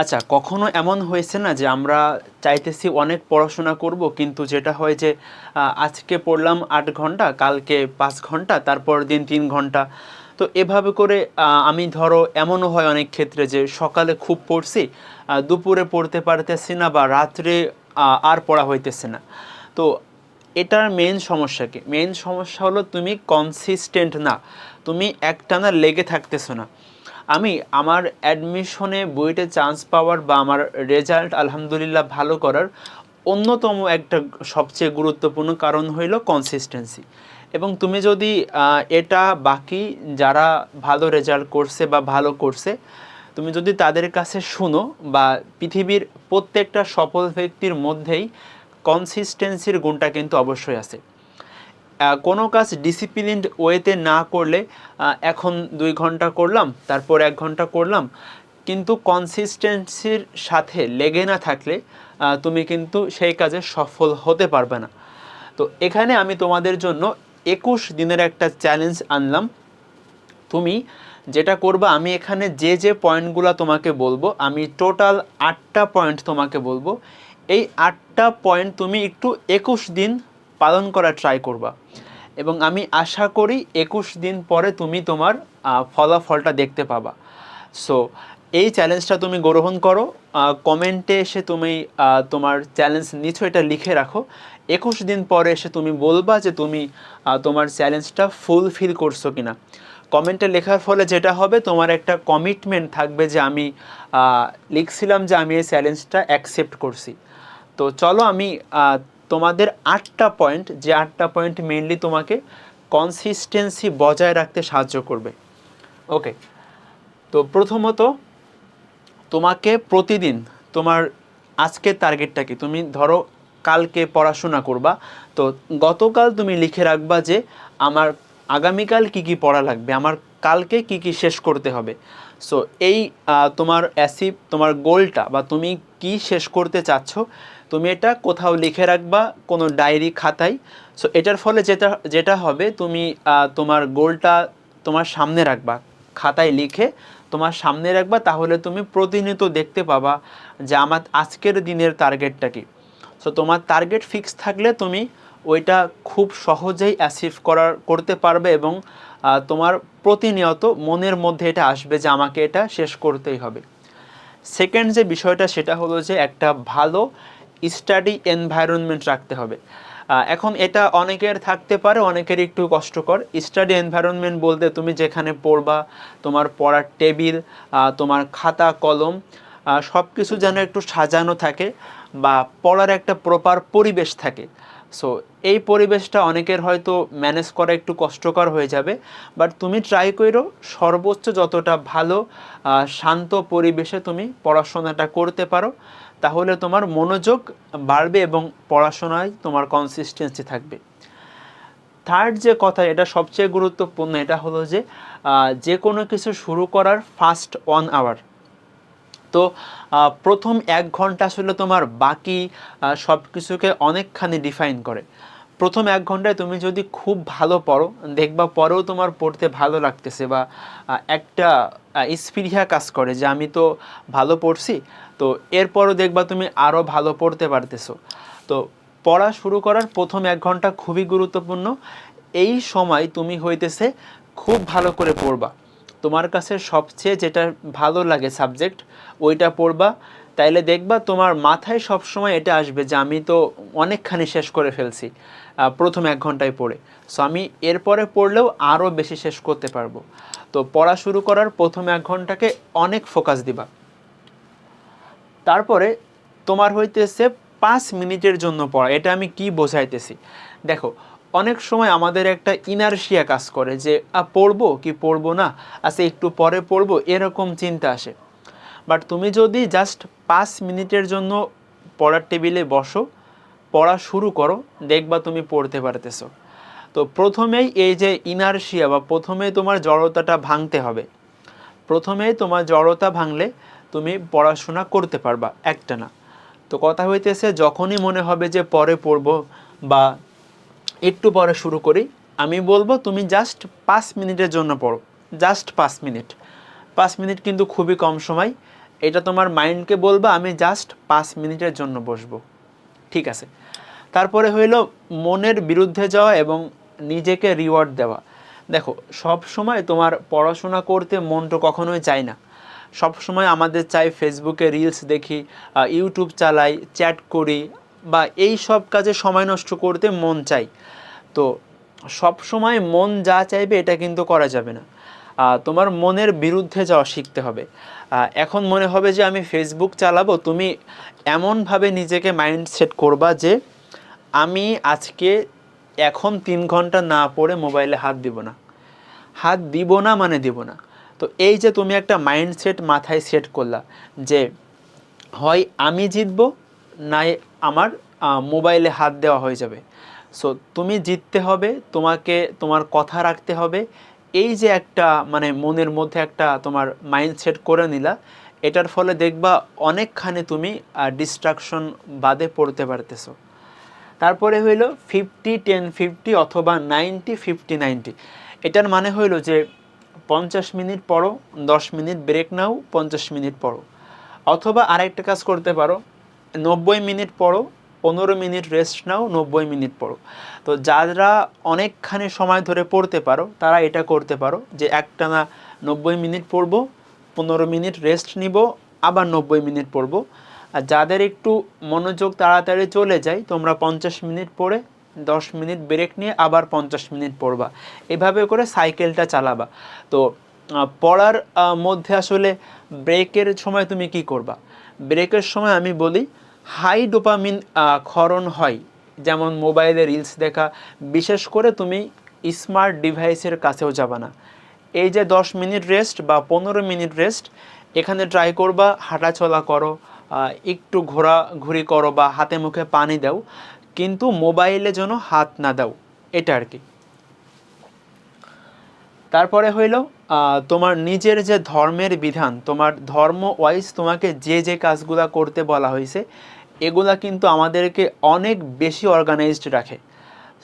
আচ্ছা কখনো এমন হয়েছে না যে আমরা চাইতেছি অনেক পড়াশোনা করব, কিন্তু যেটা হয় যে আজকে পড়লাম আট ঘণ্টা, কালকে পাঁচ ঘণ্টা, তারপর দিন তিন ঘণ্টা। তো এভাবে করে আমি ধরো এমনও হয় অনেক ক্ষেত্রে যে সকালে খুব পড়ছি দুপুরে পড়তে পারতেছি না বা রাত্রে আর পড়া হইতেছে না। তো এটার মেন সমস্যা কি? মেন সমস্যা হলো তুমি কনসিস্টেন্ট না। তুমি একটানা লেগে থাকতেছো না। আমি আমার অ্যাডমিশনে বইতে চান্স পাওয়ার বা আমার রেজাল্ট আলহামদুলিল্লাহ ভালো করার অন্যতম একটা সবচেয়ে গুরুত্বপূর্ণ কারণ হইল কনসিস্টেন্সি এবং তুমি যদি এটা বাকি যারা ভালো রেজাল্ট করছে বা ভালো করছে, তুমি যদি তাদের কাছে শুনো বা পৃথিবীর প্রত্যেকটা সফল ব্যক্তির মধ্যেই কনসিস্টেন্সির গুণটা কিন্তু অবশ্যই আছে। কোনো কাজ ডিসিপ্লিনড ওয়েতে না করলে এখন দুই ঘণ্টা করলাম, তারপর এক ঘণ্টা করলাম, কিন্তু কনসিস্টেন্সির সাথে লেগে না থাকলে তুমি কিন্তু সেই কাজে সফল হতে পারবে না। তো এখানে আমি তোমাদের জন্য একুশ দিনের একটা চ্যালেঞ্জ আনলাম। তুমি যেটা করবা, আমি এখানে যে যে পয়েন্টগুলো তোমাকে বলব, আমি টোটাল আটটা পয়েন্ট তোমাকে বলব। এই আটটা পয়েন্ট তুমি একটু একুশ দিন পালন করার ট্রাই করবা। এবং আমি আশা করি একুশ দিন পরে তুমি তোমার ফলাফলটা দেখতে পাবা। সো এই চ্যালেঞ্জটা তুমি গ্রহণ করো। কমেন্টে এসে তুমি তোমার চ্যালেঞ্জ নিচ্ছ এটা লিখে রাখো। একুশ দিন পরে এসে তুমি বলবা যে তুমি তোমার চ্যালেঞ্জটা ফুলফিল করছ কিনা। কমেন্টে লেখার ফলে যেটা হবে, তোমার একটা কমিটমেন্ট থাকবে যে আমি লিখছিলাম যে আমি এই চ্যালেঞ্জটা অ্যাকসেপ্ট করছি। তো চলো আমি তোমাদের আটটা পয়েন্ট যে আটটা পয়েন্ট মেনলি তোমাকে কনসিস্টেন্সি বজায় রাখতে সাহায্য করবে। ওকে তো প্রথমত, তোমাকে প্রতিদিন তোমার আজকের টার্গেটটা কি? তুমি ধরো কালকে পড়াশোনা করবা, তো গতকাল তুমি লিখে রাখবা যে আমার আগামীকাল কি কি পড়া লাগবে, আমার কালকে কি কি শেষ করতে হবে। সো এই তোমার অ্যাসিভ তোমার গোলটা বা তুমি কি শেষ করতে চাচ্ছ? তুমি এটা কোথাও লিখে রাখবা কোনো ডায়েরি খাতায়। সো এটার ফলে যেটা যেটা হবে তুমি তোমার গোলটা তোমার সামনে রাখবা, খাতায় লিখে তোমার সামনে রাখবা, তাহলে তুমি প্রতিনিয়ত দেখতে পাবা যে আমার আজকের দিনের টার্গেটটা কি। সো তোমার টার্গেট ফিক্স থাকলে তুমি ওইটা খুব সহজেই অ্যাচিভ করার, করতে পারবে এবং তোমার প্রতিনিয়ত মনের মধ্যে এটা আসবে যে আমাকে এটা শেষ করতেই হবে। সেকেন্ড যে বিষয়টা, সেটা হলো যে একটা ভালো স্টাডি এনভায়রনমেন্ট রাখতে হবে। এখন এটা অনেকের থাকতে পারে, অনেকের একটু কষ্টকর। স্টাডি এনভায়রনমেন্ট বলতে তুমি যেখানে পড়বা, তোমার পড়ার টেবিল তোমার খাতা, কলম সব কিছু যেন একটু সাজানো থাকে বা পড়ার একটা প্রপার পরিবেশ থাকে। সো এই পরিবেশটা অনেকের হয়তো ম্যানেজ করা একটু কষ্টকর হয়ে যাবে বাট তুমি ট্রাই করো সর্বোচ্চ যতটা ভালো শান্ত পরিবেশে তুমি পড়াশোনাটা করতে পারো, তাহলে তোমার মনোযোগ বাড়বে এবং পড়াশোনায় তোমার কনসিস্টেন্সি থাকবে। থার্ড যে কথা, এটা সবচেয়ে গুরুত্বপূর্ণ, এটা হলো যে যে কোনো কিছু শুরু করার ফার্স্ট ওয়ান আওয়ার তো প্রথম এক ঘণ্টা আসলে তোমার বাকি সব কিছুকে অনেকখানি ডিফাইন করে। প্রথম এক ঘন্টায় তুমি যদি খুব ভালো পড়ো, দেখবা পরেও তোমার পড়তে ভালো লাগতেছে বা একটা স্পিরিয়া কাজ করে যে আমি তো ভালো পড়ছি, তো এরপরও দেখবা তুমি আরও ভালো পড়তে পারতেছো। তো পড়া শুরু করার প্রথম এক ঘণ্টা খুবই গুরুত্বপূর্ণ। এই সময় তুমি হইতেছে খুব ভালো করে পড়বা। তোমার কাছে সবচেয়ে যেটা ভালো লাগে সাবজেক্ট ওইটা পড়বা। তাইলে দেখবা তোমার মাথায় সবসময় এটা আসবে যে আমি তো অনেকখানি শেষ করে ফেলছি প্রথম এক ঘন্টায় পড়ে। সো আমি এরপরে পড়লেও আরও বেশি শেষ করতে পারব। তো পড়া শুরু করার প্রথম এক ঘন্টাকে অনেক ফোকাস দিবা। তারপরে তোমার হইতেছে পাঁচ মিনিটের জন্য পড়া। এটা আমি কি বোঝাইতেছি? দেখো অনেক সময় আমাদের একটা ইনারশিয়া কাজ করে যে পড়ব কি পড়ব না? আচ্ছা একটু পরে পড়ব। এরকম চিন্তা আসে। বাট তুমি যদি জাস্ট পাঁচ মিনিটের জন্য পড়ার টেবিলে বসো, পড়া শুরু করো, দেখবা তুমি পড়তে পারতেছো। তো প্রথমেই এই যে ইনারশিয়া বা প্রথমে তোমার জড়তাটা ভাঙতে হবে। প্রথমেই তোমার জড়তা ভাঙলে তুমি পড়াশোনা করতে পারবা, একটা না। তো কথা হইতেছে, যখনই মনে হবে যে পরে পড়ব বা একটু পরে শুরু করি। আমি বলব, তুমি জাস্ট পাঁচ মিনিটের জন্য পড়ো। জাস্ট পাঁচ মিনিট। পাঁচ মিনিট কিন্তু খুবই কম সময়। এটা তোমার মাইন্ডকে বলবা, আমি জাস্ট পাঁচ মিনিটের জন্য বসবো। ঠিক আছে? তারপরে হইল মনের বিরুদ্ধে যাওয়া এবং নিজেকে রিওয়ার্ড দেওয়া। দেখো, সব সময় তোমার পড়াশোনা করতে মন তো কখনোই চায় না। সব সময় আমাদের চাই ফেসবুকে রিলস দেখি ইউটিউব চালাই চ্যাট করি বা এই সব কাজে সময় নষ্ট করতে মন চাই। তো সব সময় মন যা চাইবে এটা কিন্তু করা যাবে না। তোমার মনের বিরুদ্ধে যাওয়া শিখতে হবে। এখন মনে হবে যে আমি ফেসবুক চালাবো, তুমি এমনভাবে নিজেকে মাইন্ড সেট করবা যে আমি আজকে এখন তিন ঘণ্টা না পড়ে মোবাইলে হাত দিব না। হাত দিব না মানে দিব না। তো এই যে তুমি একটা মাইন্ডসেট মাথায় সেট করলা যে হয় আমি জিতব নাই, আমার মোবাইলে হাত দেওয়া হয়ে যাবে। সো তুমি জিততে হবে, তোমাকে, তোমার কথা রাখতে হবে। এই যে একটা মানে মনের মধ্যে একটা তোমার মাইন্ডসেট করে নিলা, এটার ফলে দেখবা অনেকখানি তুমি ডিস্ট্রাকশন বাদে পড়তে পারতেছো। তারপরে হইল ফিফটি টেন ফিফটি অথবা নাইনটি ফিফটি নাইনটি এটার মানে হইল যে পঞ্চাশ মিনিট পড়ো, দশ মিনিট ব্রেক নাও, পঞ্চাশ মিনিট পড়ো। অথবা আরেকটা কাজ করতে পারো নব্বই মিনিট পড়ো, পনেরো মিনিট রেস্ট নাও, নব্বই মিনিট পড়ো। তো যারা অনেকখানি সময় ধরে পড়তে পারো, তারা এটা করতে পারো যে একটানা নব্বই মিনিট পড়ব, পনেরো মিনিট রেস্ট নিব, আবার নব্বই মিনিট পড়ব। আর যাদের একটু মনোযোগ তাড়াতাড়ি চলে যায়, তোমরা পঞ্চাশ মিনিট পড়ে, দশ মিনিট ব্রেক নিয়ে আবার পঞ্চাশ মিনিট পড়বা। এভাবে করে সাইকেলটা চালাবা। তো পড়ার মধ্যে আসলে ব্রেকের সময় তুমি কি করবা? ব্রেকের সময় আমি বলি হাই ডোপামিন ক্ষরণ হয়। যেমন মোবাইলে রিলস দেখা, বিশেষ করে তুমি স্মার্ট ডিভাইসের কাছেও যাবা না। এই যে দশ মিনিট রেস্ট বা পনেরো মিনিট রেস্ট, এখানে ট্রাই করবা, হাঁটাচলা করো একটু ঘোরাঘুরি করো বা হাতে মুখে পানি দাও, কিন্তু মোবাইলে যেন হাত না দাও, এটা আর কি। তারপরে হইল তোমার নিজের যে ধর্মের বিধান, তোমার ধর্ম ওয়াইজ তোমাকে যে যে কাজগুলা করতে বলা হয়েছে, এগুলা কিন্তু আমাদেরকে অনেক বেশি অর্গানাইজড রাখে।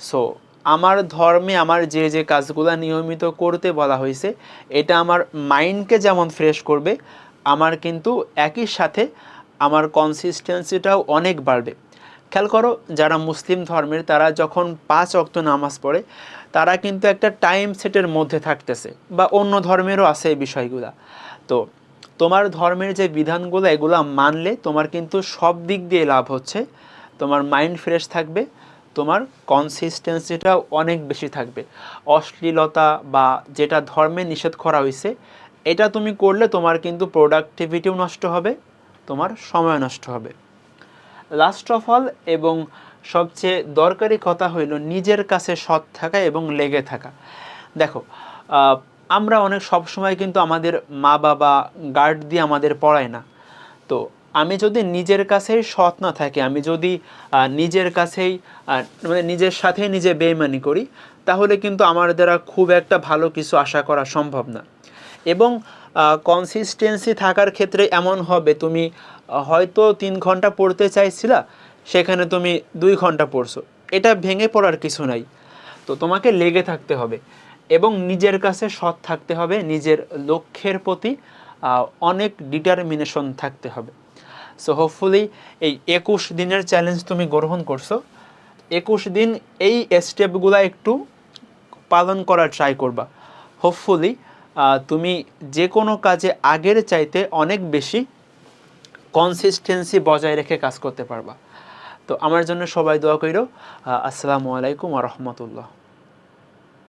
সো আমার ধর্মে আমার যে যে কাজগুলো নিয়মিত করতে বলা হয়েছে, এটা আমার মাইন্ডকে যেমন ফ্রেশ করবে, আমার কিন্তু একই সাথে আমার কনসিস্টেন্সিটাও অনেক বাড়বে। খেয়াল করো, যারা মুসলিম ধর্মের, তারা যখন পাঁচ অক্ত নামাজ পড়ে, তারা কিন্তু একটা টাইম সেটের মধ্যে থাকতেছে, বা অন্য ধর্মেরও আছে এই বিষয়গুলা। তো তোমার ধর্মের যে বিধানগুলো, এগুলো মানলে তোমার কিন্তু সব দিক দিয়ে লাভ হচ্ছে, তোমার মাইন্ড ফ্রেশ থাকবে, তোমার কনসিস্টেন্সিটাও অনেক বেশি থাকবে। অশ্লীলতা বা যেটা ধর্মে নিষেধ করা হয়েছে এটা তুমি করলে তোমার কিন্তু প্রোডাক্টিভিটিও নষ্ট হবে, তোমার সময় নষ্ট হবে। লাস্ট অফ অল এবং সবচেয়ে দরকারি কথা হইল নিজের কাছে সৎ থাকা এবং লেগে থাকা। দেখো আমরা অনেক, সব সময় কিন্তু আমাদের মা বাবা গার্ড দিয়ে আমাদের পড়ায় না। তো আমি যদি নিজের কাছেই সৎ না থাকি, আমি যদি নিজের কাছেই মানে নিজের সাথে নিজে বেইমানি করি, তাহলে কিন্তু আমার দ্বারা খুব একটা ভালো কিছু আশা করা সম্ভব না। এবং কনসিস্টেন্সি থাকার ক্ষেত্রে এমন হবে, তুমি হয়তো তিন ঘণ্টা পড়তে চাইছিলা, সেখানে তুমি দুই ঘণ্টা পড়ছো। এটা ভেঙে পড়ার কিছু নাই। তো তোমাকে লেগে থাকতে হবে এবং নিজের কাছে সৎ থাকতে হবে, নিজের লক্ষ্যের প্রতি অনেক ডিটারমিনেশন থাকতে হবে। সো হোপফুলি এই একুশ দিনের চ্যালেঞ্জ তুমি গ্রহণ করছ। একুশ দিন এই স্টেপগুলো একটু পালন করার ট্রাই করবা। হোপফুলি তুমি যে কোনো কাজে আগের চাইতে অনেক বেশি কনসিস্টেন্সি বজায় রেখে কাজ করতে পারবা। তো আমার জন্য সবাই দোয়া কইরো। আসসালামু আলাইকুম আ রহমতুল্লাহ।